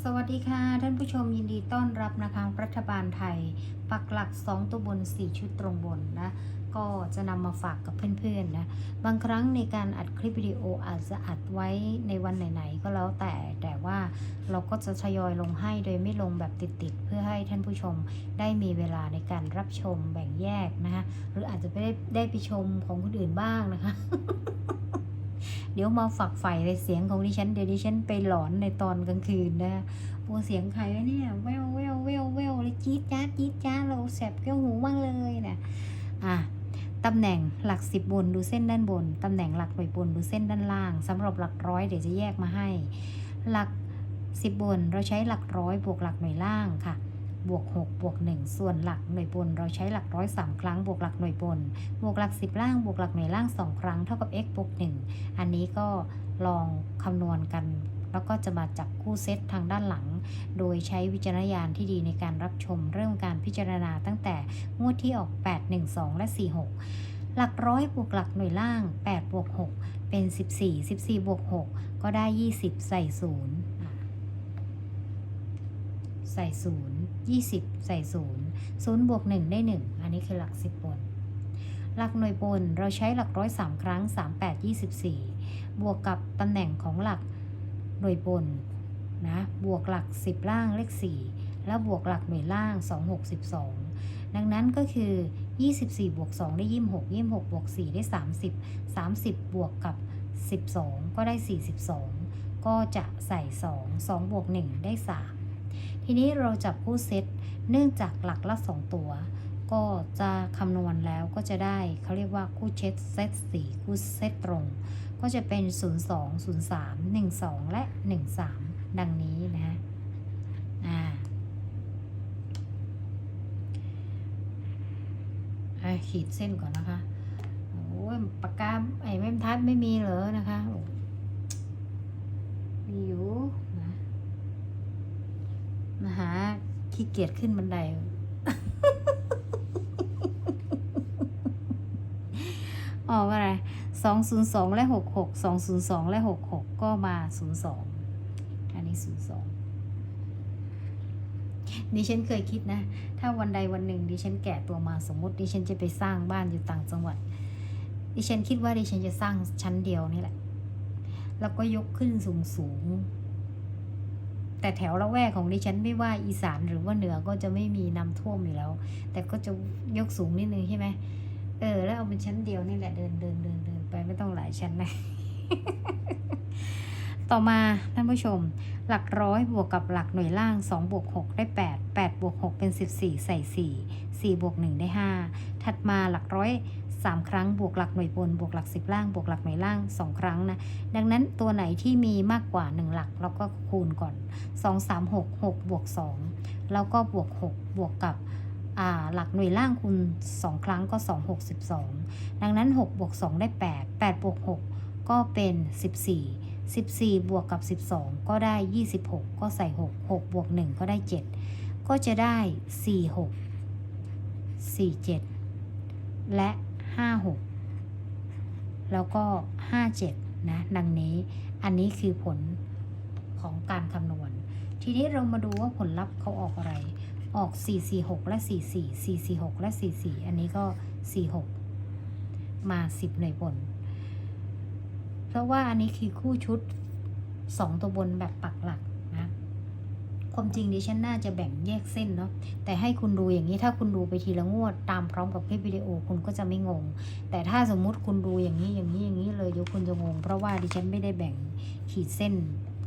สวัสดีค่ะ ท่านผู้ชมยินดีต้อนรับนะคะรัฐบาลไทย ปักหลัก 2 ตัวบน 4 ชุดตรงบนนะ ก็จะนำมาฝากกับเพื่อนๆนะ บางครั้งในการอัดคลิปวิดีโออาจจะอัดไว้ในวันไหนๆ ก็แล้วแต่แต่ว่าเราก็จะทยอยลงให้โดยไม่ลงแบบติดๆ เพื่อให้ท่านผู้ชมได้มีเวลาในการรับชมแบ่งแยกนะคะหรืออาจจะไม่ได้ได้ไปชมของคนอื่นบ้างนะคะ เดี๋ยวมาฝักใฝ่ในเสียงของดิฉันเดี๋ยวดิฉันไปหลอนในตอนกลางคืนนะโอ้เสียงใครวะเนี่ยแววแววแววแววเลยจี๊ดจ้าจี๊ดจ้าเราแสบแก้วหูมากเลยนะอะตำแหน่งหลักสิบบนดูเส้นด้านบน ตำแหน่งหลักหน่วยบนดูเส้นด้านล่างสำหรับหลักร้อยเดี๋ยวจะแยกมาให้ หลักสิบบนเราใช้หลักร้อยบวกหลักหน่วยล่างค่ะ บวก6บวก1 ส่วนหลักหน่วยบน เราใช้หลักร้อยสามครั้งบวกหลักหน่วยบน บวกหลัก 10 ล่างบวกหลักหน่วยล่าง 2 ครั้งเท่ากับ x บวก1อันนี้ก็ลองคำนวณกัน แล้วก็จะมาจับคู่เซตทางด้านหลัง โดยใช้วิจารณญาณที่ดีในการรับชมเริ่มการพิจารณาตั้งแต่งวดที่ออก 8 1 2 และ 46 หลักร้อยบวกหลักหน่วยล่าง8บวก6เป็น 14 14บวก6ก็ได้ 20 ใส่ศูนย์ ใส่ศูนย์20ใส่ศูนย์ศูนย์บวก1ได้1อันนี้คือหลัก10บน หลักหน่วยบนเราใช้หลักร้อยสามครั้ง3 8 24บวกกับตำแหน่งของหลักหน่วยบนนะบวกหลัก10ล่างเลข4แล้วบวกหลักหน่วยล่าง2 6 12ดังนั้นก็คือ 24 บวก 2 ได้ 26 26 บวก 4 ได้ 30 30 บวกกับ 12 ก็ได้ 42 ก็จะใส่ 2 2 บวก 1 ได้ 3 ทีนี้เราจับคู่เซตเนื่องจากหลักละ 2 ตัว ก็จะคำนวณแล้วก็จะได้เขาเรียกว่าคู่เช็ดเซตสี่คู่เซตตรง ก็จะเป็น 0 2 0 3 1 2 และ 1 3 ดังนี้นะฮะอ่าขีดเส้นก่อนนะคะโอ้ยปากกาไอ้แม่ทัดไม่มีเหรอนะคะโอ้มีอยู่นะมาหา ขี้เกียจขึ้นบันได ออกอะไรสองศูนย์สองและหกหกสองศูนย์สองและหกหกก็มาศูนย์สองอันนี้ศูนย์สองดิฉันเคยคิดนะ ถ้าวันใดวันหนึ่งดิฉันแก่ตัวมาสมมติดิฉันจะไปสร้างบ้านอยู่ต่างจังหวัด ดิฉันคิดว่าดิฉันจะสร้างชั้นเดียวนี่แหละ แล้วก็ยกขึ้นสูงสูง แต่แถวละแวกของดิฉันไม่ว่าอีสานหรือว่าเหนือก็จะไม่มีน้ำท่วมอยู่แล้ว แต่ก็จะยกสูงนิดนึงใช่ไหมเออ แล้วเอาเป็นชั้นเดียวนี่แหละเดินเดินเดินเดินไปไม่ต้องหลายชั้นนะต่อมาท่านผู้ชม หลักร้อยบวกกับหลักหน่วยล่าง2บวก6ได้ 8 8บวก6เป็น 14 ใส่ 4 4บวก1ได้ 5 ถัดมาหลักร้อย 3 ครั้งบวกหลักหน่วยบน บวกหลัก 10 ล่าง บวกหลักหน่วยล่าง 2 ครั้งนะ ดังนั้นตัวไหนที่มีมากกว่า 1 หลักเราก็คูณก่อน 2 3 6 6 บวก 2 แล้วก็บวก 6 บวกกับหลักหน่วยล่างคูณ 2 ครั้งก็ 2 6 12 ดังนั้น 6 บวก 2 ได้ 8 8 บวก 6 ก็เป็น 14 14 บวกกับ 12 ก็ได้ 26 ก็ใส่ 6 6 บวก 1 ก็ได้ 7 ก็จะได้ 46 47 และ 56แล้วก็57นะ ดังนี้อันนี้คือผลของการคำนวณ ทีนี้เรามาดูว่าผลลัพธ์เขาออกอะไร ออก 446 และ 44 446 และ 44 อันนี้ก็ 46 มา 10 หน่วยบน เพราะว่าอันนี้คือคู่ชุด 2 ตัวบนแบบปักหลัก ความจริงดิฉันน่าจะแบ่งแยกเส้นเนาะแต่ให้คุณดูอย่างนี้ถ้าคุณดูไปทีละงวดตามพร้อมกับคลิปวิดีโอคุณก็จะไม่งง แต่ถ้าสมมุติคุณดูอย่างนี้อย่างนี้อย่างนี้เลยเดี๋ยวคุณจะงง เพราะว่าดิฉันไม่ได้แบ่งขีดเส้น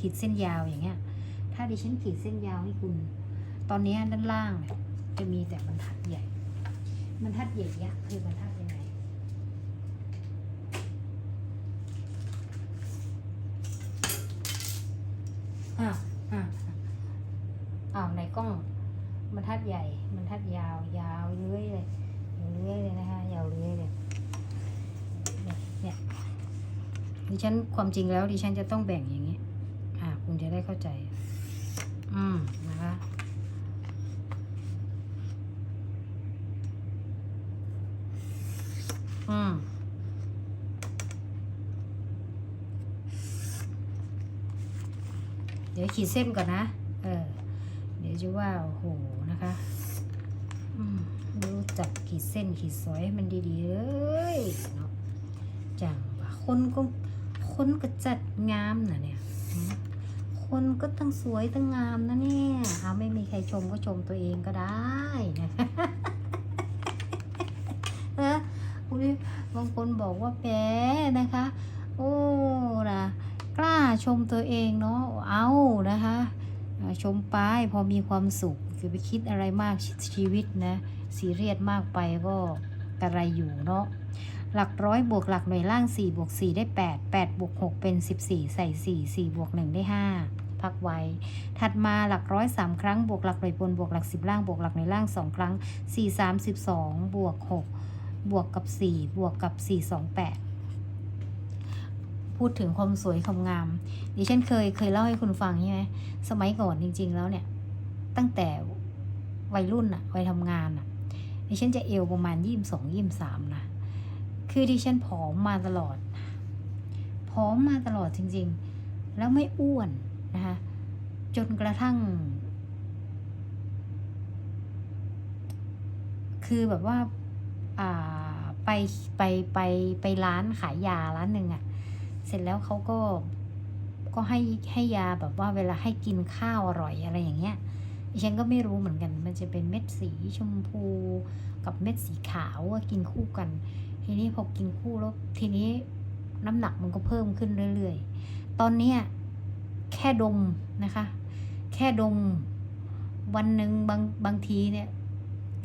ขีดเส้นยาวอย่างเงี้ย ถ้าดิฉันขีดเส้นยาวให้คุณ ตอนนี้ด้านล่างเนี่ยจะมีแต่บรรทัดใหญ่บรรทัดใหญ่ยักษ์คือบรรทัดยังไงอะ กล้องบรรทัดใหญ่บรรทัดยาวยาวเลื้อยเลยยาวเลื้อยเลยนะคะยาวเลื้อยเลยเนี่ยเนี่ยดิฉันความจริงแล้วดิฉันจะต้องแบ่งอย่างนี้อ่าคุณจะได้เข้าใจ อืมนะคะอืมเดี๋ยวขีดเส้นก่อนนะ เออ จะว่าโอ้โหนะคะรู้จักขีดเส้นขีดสอยให้มันดีๆเลยเนาะจังว่าคนก็คนก็จัดงามนะเนี่ยคนก็ตั้งสวยตั้งงามนะเนี่ยเอาไม่มีใครชมก็ชมตัวเองก็ได้นะนะอุ๊ยบางคนบอกว่าแพ้นะคะ โอ้นะกล้าชมตัวเองเนาะเอานะคะ ชมไปพอมีความสุขจะไปคิดอะไรมากชีวิตนะซีเรียสมากไปก็กระไรอยู่เนาะหลักร้อยบวกหลักหน่วยล่าง4บวก4ได้ 8 8บวก6เป็น 14 ใส่ 4 4บวก1ได้ 5 พักไว้ ถัดมาหลักร้อยสามครั้งบวกหลักหน่วยบนบวกหลักสิบล่างบวกหลักหน่วยล่างสองครั้งสี่สามสิบสองบวกหกบวกกับสี่บวกกับสี่สองแปด พูดถึงความสวยความงาม ดิฉันเคยเคยเล่าให้คุณฟังใช่ไหมสมัยก่อนจริง ๆ แล้วเนี่ย ตั้งแต่วัยรุ่นอะวัยทำงานอะดิฉันจะเอวประมาณยี่สิบสองยี่สิบสามนะคือดิฉันผอมมาตลอดผอมมาตลอดจริง ๆ แล้วไม่อ้วนนะคะจนกระทั่ง คือแบบว่า อ่าไปไปไปไปร้านขายยาร้านหนึ่งอะ เสร็จแล้วเขาก็ก็ให้ให้ยาแบบว่าเวลาให้กินข้าวอร่อยอะไรอย่างเงี้ยดิฉันก็ไม่รู้เหมือนกัน มันจะเป็นเม็ดสีชมพูกับเม็ดสีขาวว่ากินคู่กัน ทีนี้พอกินคู่แล้วทีนี้น้ำหนักมันก็เพิ่มขึ้นเรื่อยๆ ตอนเนี้ยแค่ดมนะคะ แค่ดมวันหนึ่งบางบางทีเนี่ย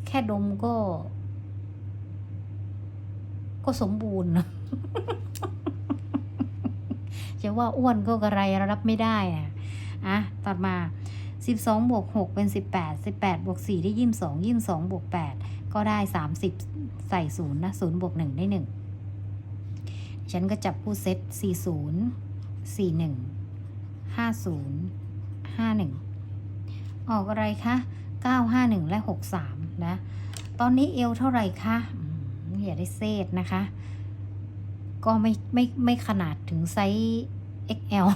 แค่ดมก็ ก็สมบูรณ์นะ จะว่าอ้วนก็กระไรรับไม่ได้อะอะตัดมา 12 บวก 6 เป็น 18 18 บวก 4 ได้ยี่สองยี่สองบวก 8 ก็ได้ 30 ใส่ศูนย์นะศูนย์บวก 1 ได้ 1 ฉันก็จับคู่เซต 40 41 50 51 ออกอะไรคะ 951 และ 63 นะ ตอนนี้เอวเท่าไหร่คะอย่าได้เซตนะคะ ก็ไม่ไม่ไม่ขนาดถึงไซส์ XL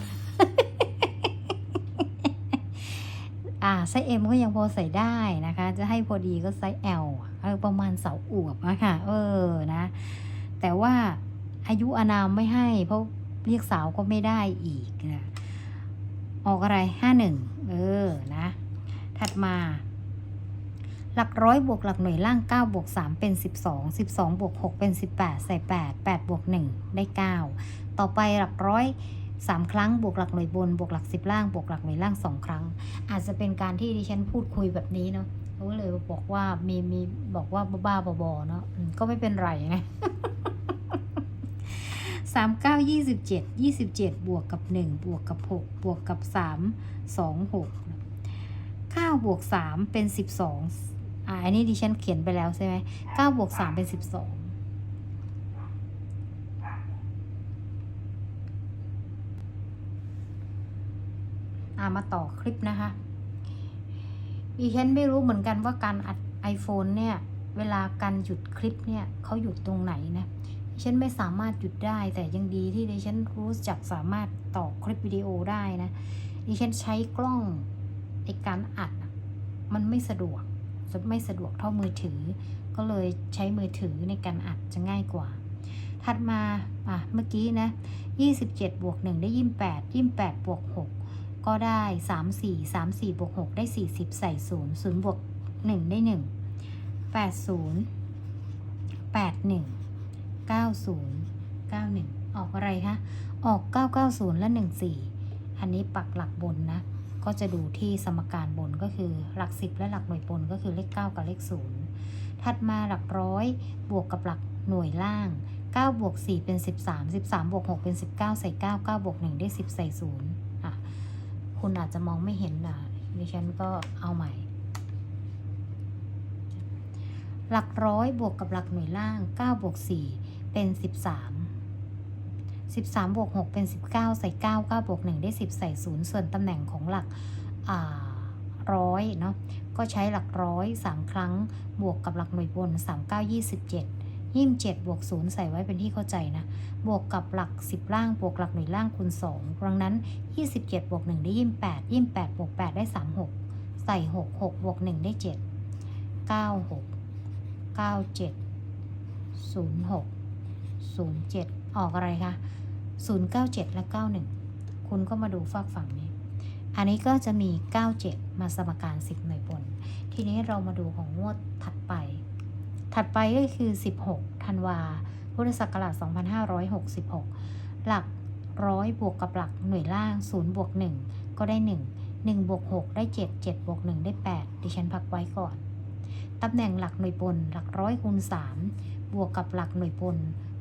อ่าไซส์ M ก็ยังพอใส่ได้นะคะ จะให้พอดีก็ไซส์ L เออประมาณเสาอวบนะคะเออนะ แต่ว่าอายุอนามไม่ให้ เพราะเรียกสาวก็ไม่ได้อีกนะออกอะไรห้าหนึ่งเออนะ ถัดมา หลักร้อยบวกหลักหน่วยล่าง9บวก3เป็น12 12บวก6เป็น18ใส่8 8บวก1ได้9ต่อไปหลักร้อย 3 ครั้งบวกหลักหน่วยบนบวกหลัก 10 ล่างบวกหลักหน่วยล่าง 2 ครั้ง อาจจะเป็นการที่ดิฉันพูดคุยแบบนี้เนาะเขาก็เลยบอกว่ามีมีบอกว่าบ้าๆบอเนาะก็ไม่เป็นไรนะสามเก้ายี่สิบเจ็ดยี่สิบเจ็ดบวกกับหนึ่งบวกกับหกบวกกับสามสองหกเก้าบวกสามเป็นสิบสองอ่าอันนี้ดิฉันเขียนไปแล้วใช่ไหมเก้าบวกสามเป็นสิบสองอ่า มาต่อคลิปนะคะดิฉันไม่รู้เหมือนกันว่าการอัด iPhone เนี่ย เวลาการหยุดคลิปเนี่ยเขาหยุดตรงไหนนะฉันไม่สามารถหยุดได้แต่ยังดีที่ดิฉันรู้จักสามารถต่อคลิปวิดีโอได้นะดิฉันใช้กล้องในการอัด มันไม่สะดวกไม่สะดวกเท่ามือถือ ก็เลยใช้มือถือในการอัดจะง่ายกว่า ถัดมาอะเมื่อกี้นะ 27บวก1ได้ 28 28บวก6 ก็ได้ 34 34บวก6ได้ 40 ใส่ 0 0บวก1 ได้ 1 80 81 90 91 ออกอะไรคะ ออก 990 และ 14 อันนี้ปักหลักบนนะ ก็จะดูที่สมการบนก็คือหลัก 10 และหลักหน่วยบนก็คือเลข 9 กับเลข 0 ถัดมาหลักร้อยบวกกับหลักหน่วยล่าง 9 บวก 4 เป็น 13 13 บวก 6 เป็น 19 ใส่ 9 9 บวก 1 ได้ 10 ใส่ 0 คุณอาจจะมองไม่เห็นนะดิฉันก็เอาใหม่ หลักร้อยบวกกับหลักหน่วยล่าง 9 บวก 4 เป็น 13 13 บวก 6 เป็น 19 ใส่ 9 9 บวก 1 ได้ 10 ใส่ 0 ส่วนตำแหน่งของหลักร้อยเนาะ ก็ใช้หลักร้อย 3 ครั้ง บวกกับหลักหน่วยบน 3 9 27 ยี่สิบเจ็ดบวกศูนย์ใส่ไว้เป็นที่เข้าใจนะ บวกกับหลักสิบล่างบวกหลักหน่วยล่างคูณสองดังนั้นยี่สิบเจ็ดบวกหนึ่งได้ยี่สิบแปดยี่สิบแปดบวกแปดได้สามหกใส่หกหกบวกหนึ่งได้เจ็ดเก้าหกเก้าเจ็ดศูนย์หกศูนย์เจ็ดออกอะไรคะศูนย์เก้าเจ็ดและเก้าหนึ่งคุณก็มาดูฝากฝั่งนี้ อันนี้ก็จะมี 97 มาสมการ 10 หน่วยบน ทีนี้เรามาดูของงวดถัดไป ถัดไปก็คือ 16 ธันวา พุทธศักราช 2566 หลักร้อยบวกกับหลักหน่วยล่าง 0 บวก 1 ก็ได้ 1 1บวก6ได้ 7 7บวก1ได้ 8 ดิฉันพักไว้ก่อน ตำแหน่งหลักหน่วยบนหลักร้อยคูณ3บวกกับหลักหน่วยบน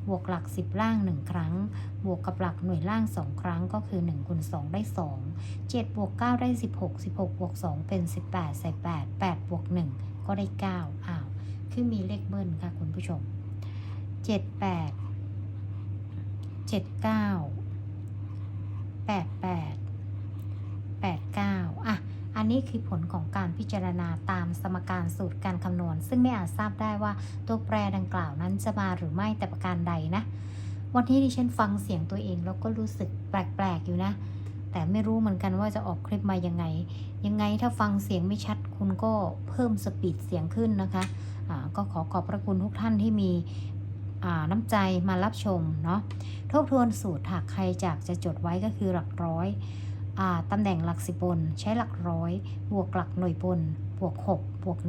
บวกหลัก 10 ล่าง 1 ครั้ง บวกกับหลักหน่วยล่าง 2 ครั้งก็คือ1คูณ2ได้ 2 7บวก9ได้ 16 16บวก2เป็น 18 ใส่ 8 8บวก1ก็ได้ 9อ้าว คือมีเลขเบิ้ลค่ะคุณผู้ชม 7 8 7 9 8 8 8 9 อะ อันนี้คือผลของการพิจารณาตามสมการสูตรการคำนวณ ซึ่งไม่อาจทราบได้ว่าตัวแปรดังกล่าวนั้นจะมาหรือไม่แต่ประการใดนะ วันที่ดิฉันฟังเสียงตัวเองแล้วก็รู้สึกแปลกๆอยู่นะแต่ไม่รู้เหมือนกันว่าจะออกคลิปมายังไง ยังไงถ้าฟังเสียงไม่ชัด คุณก็เพิ่มสปีดเสียงขึ้นนะคะอ่าก็ขอขอบพระคุณทุกท่านที่มีอ่าน้ำใจมารับชมเนาะทบทวนสูตรหากใครจากจะจดไว้ก็คือหลักร้อยอ่าตำแหน่งหลักสิบบน ใช้หลักร้อย บวกหลักหน่วยบน บวก 6 บวก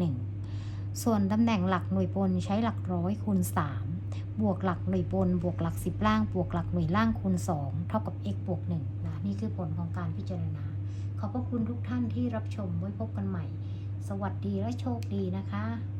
1 ส่วนตำแหน่งหลักหน่วยบนใช้หลักร้อยคูณ 3 บวกหลักหน่วยบน บวกหลักสิบล่าง บวกหลักหน่วยล่างคูณ 2 เท่ากับ x บวก1นะนี่คือผลของการพิจารณา ขอบพระคุณทุกท่านที่รับชมไว้พบกันใหม่ สวัสดีและโชคดีนะคะ